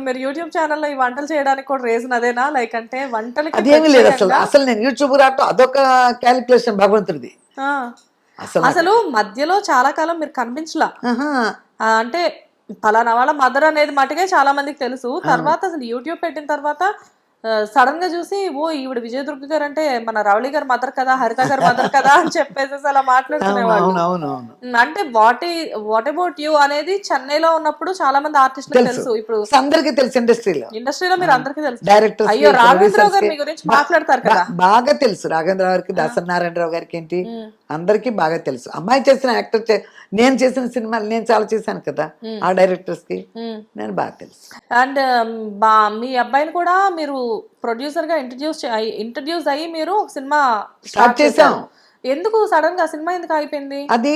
ఇప్పుడు మీరు యూట్యూబ్ ఛానల్లో ఈ వంటలు చేయడానికి కూడా రీజన్ అదేనా? లైక్ అంటే వంటలకి అదేమీ లేదు అసలు. అసలు నేను యూట్యూబ్ రావటం అదొక క్యాలిక్యులేషన్ భగవంతుడిది. అసలు అసలు మధ్యలో చాలా కాలం మీరు కనిపించలా. అంటే పలానా వాళ్ళ మదర్ అనేది మటుకే చాలా మందికి తెలుసు. తర్వాత అసలు యూట్యూబ్ పెట్టిన తర్వాత సడన్గా చూసి ఓ ఈవిడ విజయదుర్గ గారు అంటే మన రవళి గారి మదర్ కదా హరిత గారి మదర్ కదా అని చెప్పేసి అలా మాట్లాడుకునేవాళ్ళు అంటే వాట్ వాట్ అబౌట్ యూ అనేది చెన్నైలో ఉన్నప్పుడు చాలా మంది ఆర్టిస్టులకు తెలుసు. ఇప్పుడు అందరికీ తెలుసు ఇండస్ట్రీలో. ఇండస్ట్రీలో మీరు అందరికీ తెలుసు. డైరెక్టర్స్ అయ్యో రాఘవేంద్రరావు గారు మీ గురించి మాట్లాడతారు కదా. బాగా తెలుసు రాఘవేంద్ర గారికి దాసనారాయణరావు గారికి ఏంటి? అందరికీ బాగా తెలుసు. అమ్మాయి చేసిన యాక్టర్ నేను చేసిన సినిమాలు నేను చాలా చేశాను కదా ఆ డైరెక్టర్స్కి. నేను బాగా తెలుసు. అండ్ మీ అబ్బాయిని కూడా మీరు ప్రొడ్యూసర్గా ఇంట్రడ్యూస్ ఇంట్రడ్యూస్ అయ్యి మీరు ఒక సినిమా స్టార్ట్ చేసాం ఎందుకు సడన్గా సినిమా ఎందుకు అయిపోయింది అది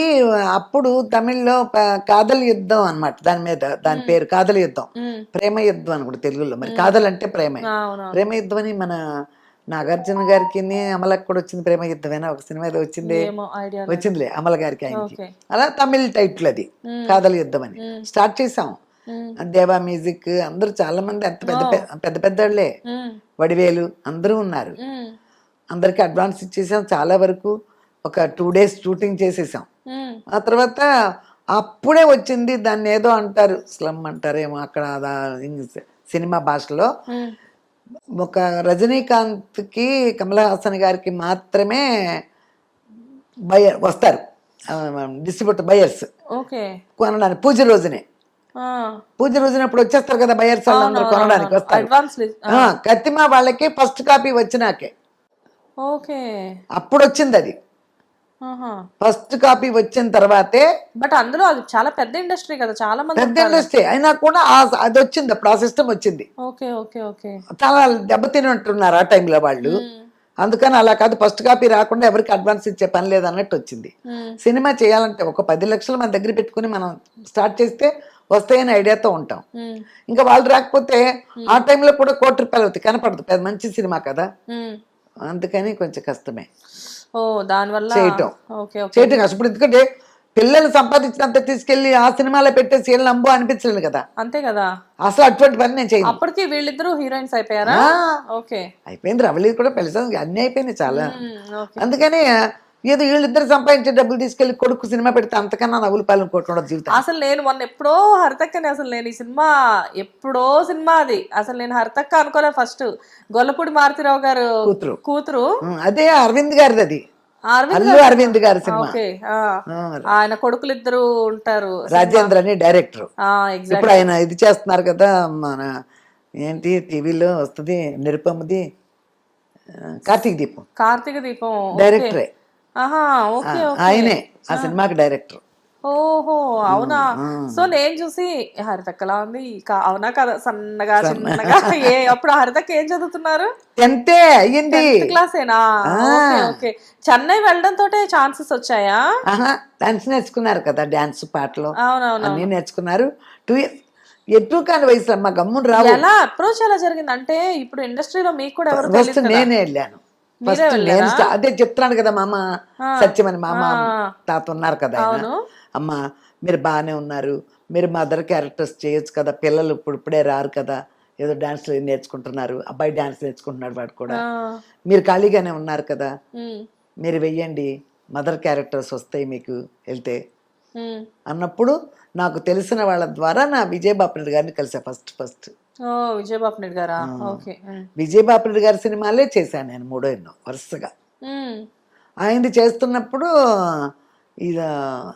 అప్పుడు తమిళ్ళో కాదల్ యుద్ధం అన్నమాట దాని మీద దాని పేరు కాదల యుద్ధం. ప్రేమ యుద్ధం అని కూడా తెలుగులో. మరి కాదల్ అంటే ప్రేమే. ప్రేమ యుద్ధం అని మన నాగార్జున గారికి అమలకు కూడా వచ్చింది ప్రేమ యుద్ధమేనా? ఒక సినిమా ఏదో వచ్చింది. వచ్చిందిలే అమల గారికి ఆయనకి. అలా తమిళ్ టైటిల్ అది కాదల యుద్ధం అని. స్టార్ట్ చేసాం. దేవా మ్యూజిక్ అందరూ చాలా మంది అంత పెద్ద పెద్ద- పెద్ద పెద్దోళ్ళే. వడివేలు అందరూ ఉన్నారు. అందరికి అడ్వాన్స్ ఇచ్చేసాం చాలా వరకు. ఒక టూ డేస్ షూటింగ్ చేసేసాం. ఆ తర్వాత అప్పుడే వచ్చింది దాన్ని ఏదో అంటారు స్లమ్ అంటారేమో అక్కడ సినిమా భాషలో. ఒక రజనీకాంత్కి కమల్ హాసన్ గారికి మాత్రమే బయర్ వస్తారు. Distributor buyers. కొనడానికి పూజ రోజునే. పూజ రోజున ఇప్పుడు వచ్చేస్తారు కదా బయర్స్ వాళ్ళందరూ కొనడానికి వస్తారు. కత్తిమా వాళ్ళకి ఫస్ట్ కాపీ వచ్చినాకే. ఓకే. అప్పుడు వచ్చింది అది. ఫస్ట్ కాపీ వచ్చిన తర్వాతే బట్ అందులో అది చాలా పెద్ద ఇండస్ట్రీ కదా చాలా మంది పెద్ద ఇండస్ట్రీ. అయినా కూడా అది వచ్చింది అప్పుడు ఆ సిస్టమ్ వచ్చింది. Okay okay okay. చాలా దెబ్బతినంటున్నారు ఆ టైంలో వాళ్ళు. అందుకని అలా కాదు ఫస్ట్ కాపీ రాకుండా ఎవరికి అడ్వాన్స్ ఇచ్చే పని లేదు అన్నట్టు వచ్చింది సినిమా చేయాలంటే ఒక పది లక్షలు మన దగ్గర పెట్టుకుని మనం స్టార్ట్ చేస్తే వస్తాయని ఐడియాతో ఉంటాం. ఇంకా వాళ్ళు రాకపోతే ఆ టైంలో కూడా కోటి రూపాయలు అవుతాయి. కనపడదు. పెద్ద మంచి సినిమా కదా. అందుకని కొంచెం కష్టమే. దానివల్ల చేయటం. చేయటం ఇప్పుడు ఎందుకంటే పిల్లలు సంపాదించినంత తీసుకెళ్ళి ఆ సినిమాలో పెట్టేసి వీళ్ళని నమ్ము అనిపించలేదు కదా. అంతే కదా. అసలు అటువంటి పని నేను చేయను. అప్పటికి వీళ్ళిద్దరూ హీరోయిన్స్ అయిపోయారా? ఓకే. అయిపోయింది రవలి కూడా పెళ్ళి అన్నీ అయిపోయినాయి చాలా. అందుకని ఏదో వీళ్ళిద్దరు సంపాదించే డబ్బులు తీసుకెళ్ళి కొడుకు సినిమా పెడితే అంతకన్నా నవ్వులు పాలన కొట్టుకోవడం జీవితం. అసలు నేను మొన్న ఎప్పుడో హరితక్కని అసలు నేను ఈ సినిమా ఎప్పుడో సినిమా అది. అసలు నేను హరితక్క అనుకోలే ఫస్ట్. గొల్లపూడి మారుతిరావు గారు కూతురు. కూతురు. అదే అరవింద్ గారిది అది. అరవింద్ అల్లు అరవింద్ గారి సినిమా. ఆయన కొడుకులు ఇద్దరు ఉంటారు రాజేంద్ర అని డైరెక్టర్. ఇప్పుడు ఆయన ఇది చేస్తున్నారు కదా మన ఏంటి టీవీలో వస్తుంది నిరుపమది ఆ, కార్తీక్ దీపం. కార్తీక దీపం. డైరెక్టరే. ఆయనే ఆ సినిమాకి డైరెక్టర్. ఓహో అవునా? సో నేను చూసి హరితక్కలా ఉంది? అవునా కదా? సన్నగా చిన్నగా ఏ అప్పుడు హరితక్క ఏం చదువుతున్నారు? ఎంతే అయ్యింది. క్లాసేనా? Okay okay. చెన్నై వెళ్ళడం తోటే ఛాన్సెస్ వచ్చాయా? డాన్స్ నేర్చుకున్నారు కదా డాన్స్ పాటలు. అవునవును అన్నీ నేర్చుకున్నారు. టూ ఇయర్స్ ఎటు కాని వయసులో అమ్మ గమ్మున రావు. ఎలా అప్రోచ్ ఎలా జరిగింది? అంటే ఇప్పుడు ఇండస్ట్రీలో మీకు కూడా ఎవరు నేనే వెళ్ళాను. ఫస్ట్ నేను అదే చెప్తున్నాను కదా మామ. సత్యమని మామ తాత ఉన్నారు కదా ఆయన. అమ్మ మీరు బాగానే ఉన్నారు. మీరు మదర్ క్యారెక్టర్స్ చేయొచ్చు కదా. పిల్లలు ఇప్పుడు ఇప్పుడే రారు కదా. ఏదో డాన్స్ నేర్చుకుంటున్నారు. అబ్బాయి డాన్స్ నేర్చుకుంటున్నాడు వాడు కూడా. మీరు ఖాళీగానే ఉన్నారు కదా. మీరు వెయ్యండి. మదర్ క్యారెక్టర్స్ వస్తాయి మీకు వెళ్తే. అన్నప్పుడు నాకు తెలిసిన వాళ్ళ ద్వారా నా విజయబాపిరెడ్డి గారిని కలిసా ఫస్ట్ ఫస్ట్. విజయబాబు నాయుడు గారా? ఓకే. గారి సినిమాలే చేశాను నేను మూడో ఎన్నో వరుసగా. ఆయనది చేస్తున్నప్పుడు ఇది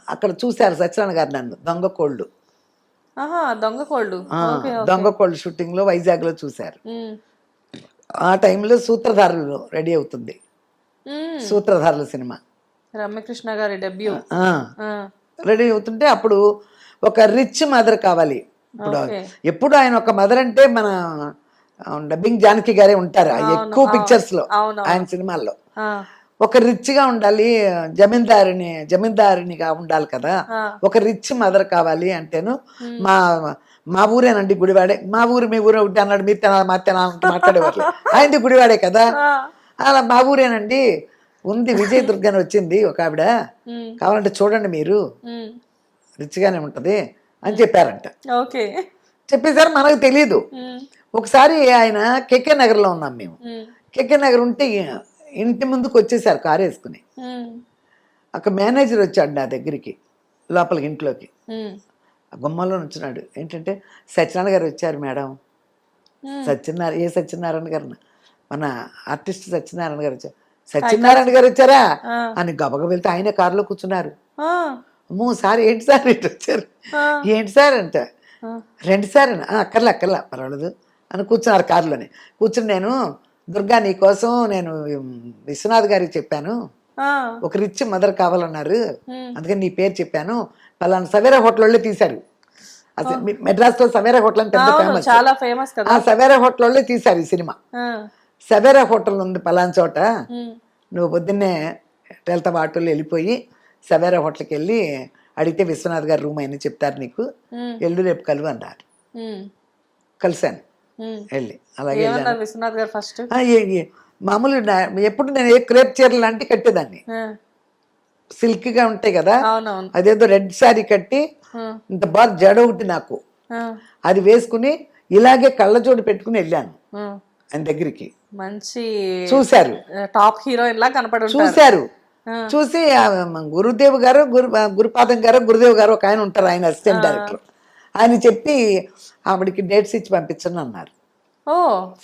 అక్కడ చూశారు సత్యనారాయణ గారు నన్ను దొంగ కోళ్ళు. దొంగ కోళ్ళు. దొంగ కోళ్ళు షూటింగ్లో వైజాగ్లో చూశారు. ఉమ్, ఆ టైంలో సూత్రధారులు రెడీ అవుతుంది. సూత్రధారుల సినిమా. రమ్యకృష్ణ గారి డెబ్యూ. రెడీ అవుతుంటే అప్పుడు ఒక రిచ్ మదర్ కావాలి. ఇప్పుడు ఎప్పుడు ఆయన ఒక మదర్ అంటే మన డబ్బింగ్ జానకి గారే ఉంటారు. ఎక్కువ పిక్చర్స్లో ఆయన సినిమాల్లో. ఒక రిచ్గా ఉండాలి జమీందారిని జమీందారినిగా ఉండాలి కదా. ఒక రిచ్ మదర్ కావాలి అంటేను మా మా ఊరేనండి గుడివాడే. మా ఊరు మీ ఊరు ఒకటి అన్నాడు మీరు తినాలి మా తినాలి అంటూ మాట్లాడేవారు ఆయనది గుడివాడే కదా. అలా మా ఊరేనండి ఉంది విజయ దుర్గని వచ్చింది ఒక ఆవిడ. కావాలంటే చూడండి మీరు. రిచ్గానే ఉంటుంది. అని చెప్పారంట. ఓకే. చెప్పేసారు మనకు తెలియదు ఒకసారి ఆయన కేకే నగర్లో ఉన్నాం మేము. కేకే నగర్ ఉంటే ఇంటి ముందుకు వచ్చేసారు కారు వేసుకుని. అక్కడ మేనేజర్ వచ్చాడు నా దగ్గరికి లోపలికి ఇంట్లోకి. గుమ్మంలో ఉంచున్నాడు ఏంటంటే సత్యనారాయణ గారు వచ్చారు మేడం. సత్యనారాయణ ఏ సత్యనారాయణ గారు మన ఆర్టిస్ట్ సత్యనారాయణ గారు వచ్చారు. సత్యనారాయణ గారు వచ్చారా. అని గబగ వెళ్తే ఆయన కారులో కూర్చున్నారు. అమ్మో సార్ ఏంటి సార్ ఇటు వచ్చారు? ఏంటి సార్ అంటే. రెండు సార్ అని, "ఆ, అక్కర్లే అక్కర్లే పర్వాలేదు. అని కూర్చున్నారు కారులోనే. కూర్చుని నేను దుర్గా నీకోసం నేను ఉమ్, విశ్వనాథ్ గారికి చెప్పాను. ఒక రిచ్ మదర్ కావాలన్నారు. అందుకని నీ పేరు చెప్పాను. పలానా సవేరా హోటల్ వాళ్ళే తీశారు. అసలు మీ- మెడ్రాస్లో సవేరా హోటల్ అని పెద్ద ఫేమస్ చాలా ఫేమస్ ఆ సవేరా హోటల్ వాళ్ళే తీశారు ఈ సినిమా. సవేరా హోటల్ ఉంది పలానా చోట. నువ్వు పొద్దున్నే వెళ్తావు ఆటోలో వెళ్ళిపోయి సవేరా హోటల్కి వెళ్ళి అడిగితే విశ్వనాథ్ గారు రూమ్ అయినా చెప్తారు నీకు. ఎల్లు రేపు కలువు అన్నారు. కలిశాను. వెళ్ళి అలాగే విశ్వనాథ్ గారు ఫస్ట్? మామూలు ఎప్పుడు నేను ఏ క్రేప్ చీరలు అంటే కట్టేదాన్ని. సిల్క్గా ఉంటాయి కదా అదేదో రెడ్ శారీ కట్టి ఇంత బాగా జడ ఒకటి నాకు. అది వేసుకుని ఇలాగే కళ్ళజోడు పెట్టుకుని వెళ్ళాను. ఆయన దగ్గరికి. మంచి చూశారు. టాప్ హీరోయిన్ లా కనపడి చూశారు. చూసి గురుదేవ్ గారు గురు గురుపాదం గారు గురుదేవ్ గారు ఒక ఆయన ఉంటారు ఆయన అసిస్టెంట్ డైరెక్టర్. ఆయన చెప్పి ఆవిడకి డేట్స్ ఇచ్చి పంపించండి అన్నారు. ఓ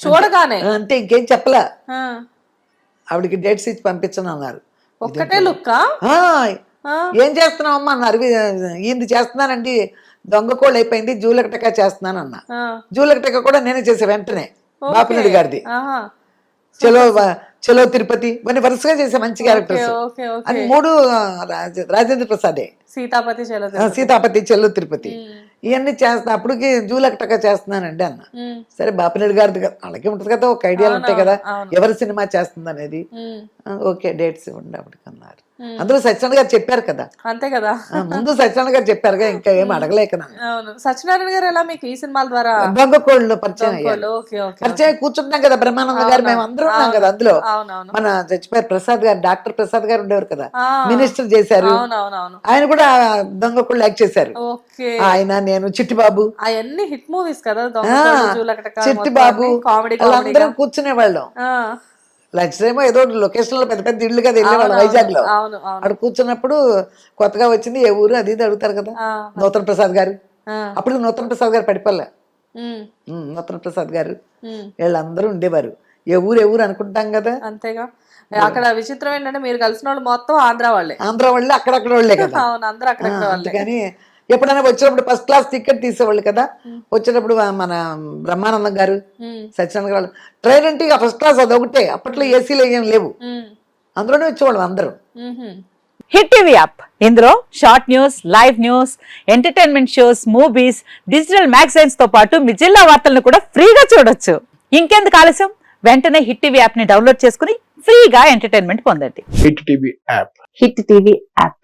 చూడగానే. అంటే ఇంకేం చెప్పలా. ఆవిడకి డేట్స్ ఇచ్చి పంపించండి అన్నారు. ఒక్కటే లుక్ "ఆ, ఏం చేస్తున్నావమ్మా అన్నారు. ఈయనది చేస్తున్నానండి. దొంగ కోళ్ళు అయిపోయింది జూలకటక చేస్తున్నాను అన్న జూలకటక కూడా నేనే చేసే వెంటనే బాపినడి గారిది. చలో చలో తిరుపతి ఇవన్నీ వరుసగా చేసే మంచి క్యారెక్టర్స్ అది మూడు రాజేంద్ర ప్రసాదే. సీతాపతి సీతాపతి చెల్లు తిరుపతి. ఇవన్నీ చేస్తా అప్పటికి జూలకటక చేస్తున్నానండి అన్న. సరే బాపినడి గారిది కదా అలాగే ఉంటుంది కదా ఒక ఐడియాలు ఉంటాయి కదా. ఎవరి సినిమా చేస్తుంది అనేది ఓకే డేట్స్ ఇవ్వండి అప్పటికి అన్నారు అందులో సత్యనారాయణ గారు చెప్పారు కదా. అంతే కదా. ముందు సత్యనారాయణ గారు చెప్పారుగా ఇంకా ఏం అడగలేక. అవును. సత్యనారాయణ గారు ఎలా మీకు ఈ సినిమాల ద్వారా దొంగ కోళ్ళు పరిచయం పరిచయం అయ్యి కూర్చుంటాం కదా బ్రహ్మానంద గారు మేము అందరం ఉన్నాం కదా అందులో. మన చచ్చిపోయారు ప్రసాద్ గారు డాక్టర్ ప్రసాద్ గారు ఉండేవారు కదా. మినిస్టర్ చేశారు. ఆయన కూడా దొంగ కోళ్ళు యాక్ట్ చేశారు. ఆయన నేను చిట్టిబాబు. అవన్నీ హిట్ మూవీస్ కదా చిట్టిబాబు కామెడీ వాళ్ళందరం కూర్చునే వాళ్ళం లంచ్ టైం ఏదో లొకేషన్లో పెద్ద పెద్ద ఇళ్ళు కదా వెళ్ళేవాళ్ళం వైజాగ్లో అవును అవును. అక్కడ కూర్చున్నప్పుడు కొత్తగా వచ్చింది ఏ ఊరు అది ఇది అడుగుతారు కదా. నూతన ప్రసాద్ గారు. అప్పుడు నూతన ప్రసాద్ గారు పడిపోలే ఉమ్, ఉమ్, నూతన ప్రసాద్ గారు. వీళ్ళందరూ ఉండేవారు. ఏ ఊరు ఏ ఊరు అనుకుంటాం కదా. అంతేగా. అక్కడ విచిత్రం ఏంటంటే మీరు కలిసిన వాళ్ళు మొత్తం ఆంధ్ర వాళ్ళే. ఆంధ్ర వాళ్ళే అక్కడక్కడ వాళ్ళే కదా. అవును అందరూ అక్కడక్కడ వాళ్ళే. అందుకని ఎప్పుడైనా వచ్చినప్పుడు ఫస్ట్ క్లాస్ టికెట్ తీసేవాళ్ళు కదా? వచ్చేటప్పుడు మన బ్రహ్మానందం గారు సత్యనారాయణ గారు ట్రైన్ అంటే ఇక ఫస్ట్ క్లాస్ అది ఒకటే. అప్పట్లో ఏసీలు ఏం లేవు. అందులోనే వచ్చేవాళ్ళం అందరూ. Hit TV app. ఇందులో short news live news entertainment shows movies digital మ్యాగజైన్స్తో పాటు మీ జిల్లా వార్తలను కూడా ఫ్రీగా చూడొచ్చు. ఇంకెందుకు ఆలస్యం? వెంటనే హిట్ టీవీ యాప్ని డౌన్లోడ్ చేసుకుని ఫ్రీగా ఎంటర్టైన్మెంట్ పొందండి. Hit TV app. Hit TV app.